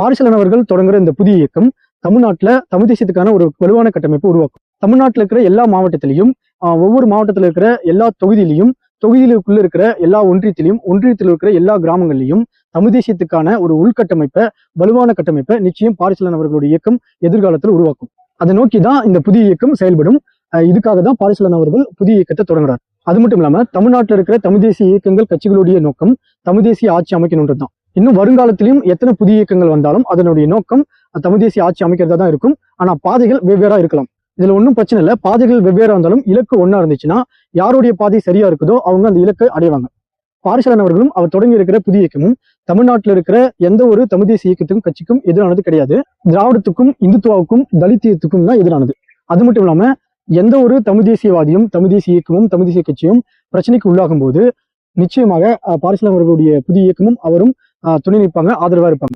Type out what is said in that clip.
பாரிசலன் அவர்கள் தொடங்குற இந்த புதிய இயக்கம் தமிழ்நாட்டில் தமிழ் தேசியத்துக்கான ஒரு வலுவான கட்டமைப்பு உருவாக்கும். தமிழ்நாட்டில் இருக்கிற எல்லா மாவட்டத்திலையும் ஒவ்வொரு மாவட்டத்தில் இருக்கிற எல்லா தொகுதியிலையும் தொகுதியிலுக்குள்ள இருக்கிற எல்லா ஒன்றியத்திலையும் ஒன்றியத்தில் இருக்கிற எல்லா கிராமங்கள்லையும் தமிழ் தேசியத்துக்கான ஒரு உள்கட்டமைப்பை வலுவான கட்டமைப்பை நிச்சயம் பாரிசலன் அவர்களுடைய இயக்கம் எதிர்காலத்தில் உருவாக்கும். அதை நோக்கி தான் இந்த புதிய இயக்கம் செயல்படும். இதுக்காக தான் பாரிசலன் அவர்கள் புதிய இயக்கத்தை தொடங்குறார். அது மட்டும் இல்லாமல் தமிழ்நாட்டில் இருக்கிற தமிழ் தேசிய இயக்கங்கள் கட்சிகளுடைய நோக்கம் தமிழ் தேசிய ஆட்சி அமைக்கணுன்றது தான் இன்னும் வருங்காலத்திலும் எத்தனை புதிய இயக்கங்கள் வந்தாலும் அதனுடைய நோக்கம் தமிழ் தேசிய ஆட்சி அமைக்கிறதா தான் இருக்கும். ஆனா பாதைகள் வெவ்வேறா இருக்கலாம். இதுல ஒன்றும் பிரச்சனை இல்லை. பாதைகள் வெவ்வேறா இருந்தாலும் இலக்கு ஒன்னா இருந்துச்சுன்னா யாருடைய பாதை சரியா இருக்குதோ அவங்க அந்த இலக்கை அடைவாங்க. பாரிசலன் அவர்களும் அவர் தொடங்கி இருக்கிற புதிய இயக்கமும் தமிழ்நாட்டில் இருக்கிற எந்த ஒரு தமிழ் தேசிய இயக்கத்துக்கும் கட்சிக்கும் எதிரானது கிடையாது. திராவிடத்துக்கும் இந்துத்துவாவுக்கும் தலித்தியத்துக்கும் தான் எதிரானது. அது மட்டும் இல்லாம எந்த ஒரு தமிழ் தேசியவாதியும் தமிழ் தேசிய இயக்கமும் தமிழ் தேசிய கட்சியும் பிரச்சனைக்கு உள்ளாகும் போது நிச்சயமாக அஹ், பாரிசலன் அவர்களுடைய புதிய இயக்கமும் அவரும் துணி நிற்பாங்க ஆதரவா இருப்பாங்க.